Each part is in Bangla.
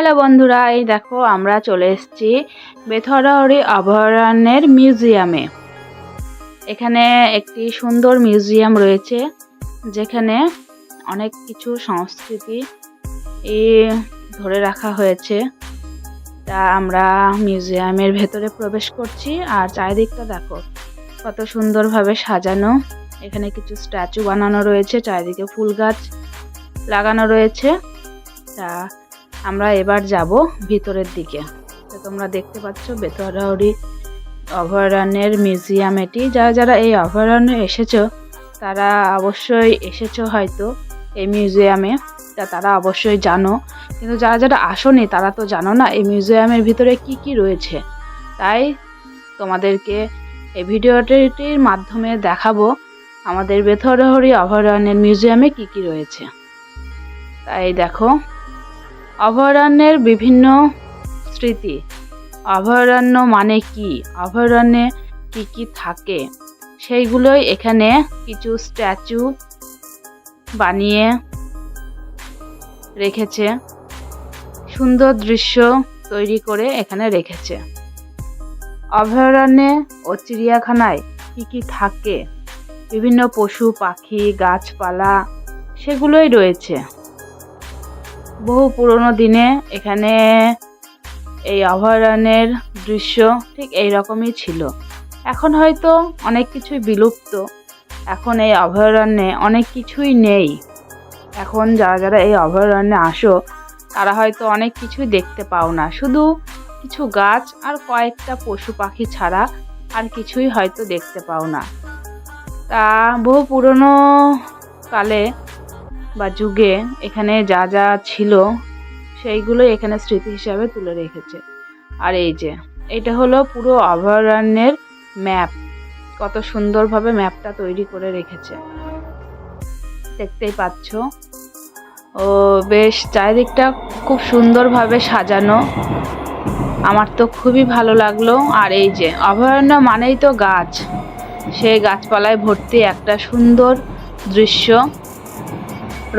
হ্যালো বন্ধুরা, এই দেখো আমরা চলে এসেছি বেথরাহরি অভয়ারণ্যের মিউজিয়ামে। এখানে একটি সুন্দর মিউজিয়াম রয়েছে, যেখানে অনেক কিছু সংস্কৃতি ধরে রাখা হয়েছে। তা আমরা মিউজিয়ামের ভেতরে প্রবেশ করছি, আর চারিদিকটা দেখো কত সুন্দরভাবে সাজানো। এখানে কিছু স্ট্যাচু বানানো রয়েছে, চারিদিকে ফুল গাছ লাগানো রয়েছে। তা আমরা এবার যাব ভিতরের দিকে। তো তোমরা দেখতে পাচ্ছ বেতরাউরি অভয়ারণ্যের মিউজিয়াম এটি। যারা যারা এই অভয়ারণ্যে এসেছ, তারা অবশ্যই এসেছ হয়তো এই মিউজিয়ামে। তা তারা অবশ্যই জানো। কিন্তু যারা যারা আসোনি, তারা তো জানো না এই মিউজিয়ামের ভিতরে কি কি রয়েছে। তাই তোমাদেরকে এই ভিডিওটির মাধ্যমে দেখাবো আমাদের বেথরহরি অভয়ারণ্যের মিউজিয়ামে কি কি রয়েছে। তাই দেখো অভয়ারণ্যের বিভিন্ন স্মৃতি। অভয়ারণ্য মানে কি? অভয়ারণ্যে কি কি থাকে? সেইগুলোই এখানে কিছু স্ট্যাচু বানিয়ে রেখেছে। সুন্দর দৃশ্য তৈরি করে এখানে রেখেছে। অভয়ারণ্যে ও চিড়িয়াখানায় কি কি থাকে? বিভিন্ন পশু, পাখি, গাছপালা, সেগুলোই রয়েছে। বহু পুরনো দিনে এখানে এই অভয়ারণ্যের দৃশ্য ঠিক এই রকমই ছিল। এখন হয়তো অনেক কিছুই বিলুপ্ত। এখন এই অভয়ারণ্যে অনেক কিছুই নেই। এখন যারা যারা এই অভয়ারণ্যে আসো, তারা হয়তো অনেক কিছুই দেখতে পাও না। শুধু কিছু গাছ আর কয়েকটা পশু পাখি ছাড়া আর কিছুই হয়তো দেখতে পাও না। তা বহু পুরনো কালে বা যুগে এখানে যা যা ছিল, সেইগুলো এখানে স্মৃতি হিসাবে তুলে রেখেছে। আর এই যে, এটা হলো পুরো অভয়ারণ্যের ম্যাপ কত সুন্দরভাবে ম্যাপটা তৈরি করে রেখেছে। দেখতেই পাচ্ছ। ও বেশ, চারিদিকটা খুব সুন্দরভাবে সাজানো। আমার তো খুবই ভালো লাগল। আর এই যে, অভয়ারণ্য মানেই তো গাছ। সেই গাছপালায় ভর্তি একটা সুন্দর দৃশ্য।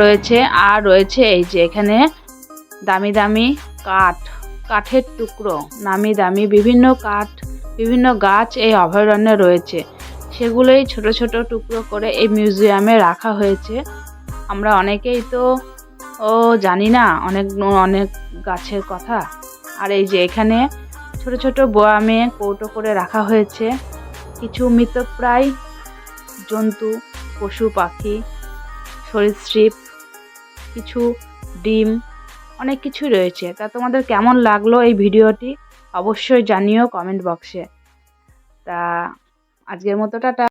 রয়েছে, আর রয়েছে এই যে এখানে দামি দামি কাঠ, কাঠের টুকরো, নামি দামি বিভিন্ন কাঠ, বিভিন্ন গাছ এই অভয়ারণ্যে রয়েছে। সেগুলোই ছোট ছোট টুকরো করে এই মিউজিয়ামে রাখা হয়েছে। আমরা অনেকেই তো, ও জানি না, অনেক অনেক গাছের কথা। আর এই যে এখানে ছোট ছোট বোয়ামে কৌটো করে রাখা হয়েছে। কিছু মৃতপ্রায় জন্তু, পশু, পাখি সরীসৃপ, কিছু ডিম, অনেক কিছুই রয়েছে। তা তোমাদের কেমন লাগল এই ভিডিওটি অবশ্যই জানিও কমেন্ট বক্সে। তা আজকের মতো, টাটা।